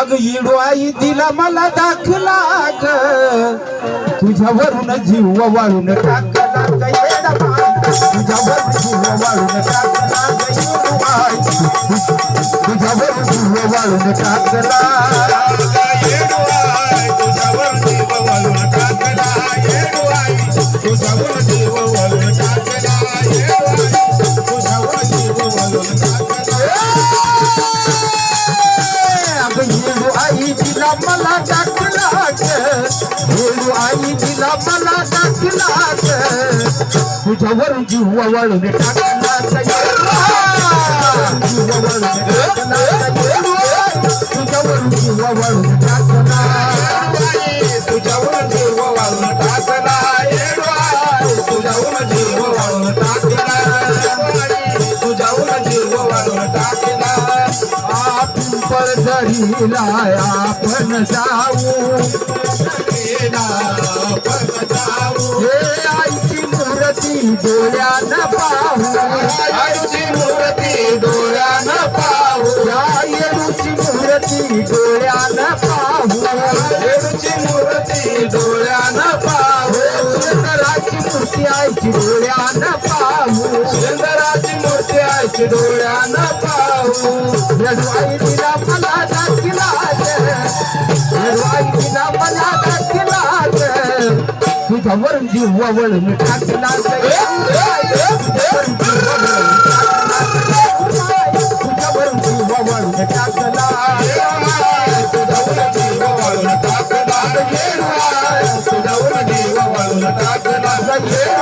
अग इडू आई दिला मला दाखला ग. तुझ्यावरून जीव वाळून टाकला ग. तुझ्यावरून जीव वाळून टाकला ग. तुझ्यावरून जीव वाळून टाकला मला दाखला ग येडू आई दिला मला दाखला ग तुझ्यावरून जीव वाळून टाकला ग येडू आई. जीव वाळून टाकला ग येडू आई. तुझ्यावरून जीव वाळून टाकला दरीला आपण जाऊ. हे आईची मूर्ती डोळ्यानं पाहू. आईची मूर्ती डोळ्यानं पाहू. या येडूची मूर्ती डोळ्यानं पाहू. मूर्ती डोळ्यानं पाहू. सुंदराची मूर्ती आईची डोळ्यानं पाहू. सुंदराची मूर्ती आईची डोळ्यानं पाहू. तुझ्यावरून जीव वळून टाकला तुझ्यावरून जीव वळून टाकला तुझ्यावर जीव वळून टाकला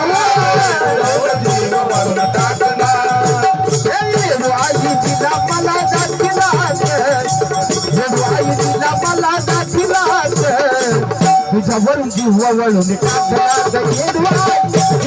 तुझ्यावरून जीव वळून टाकला येडू आई तुझ्यावरून जीव वळून टाकला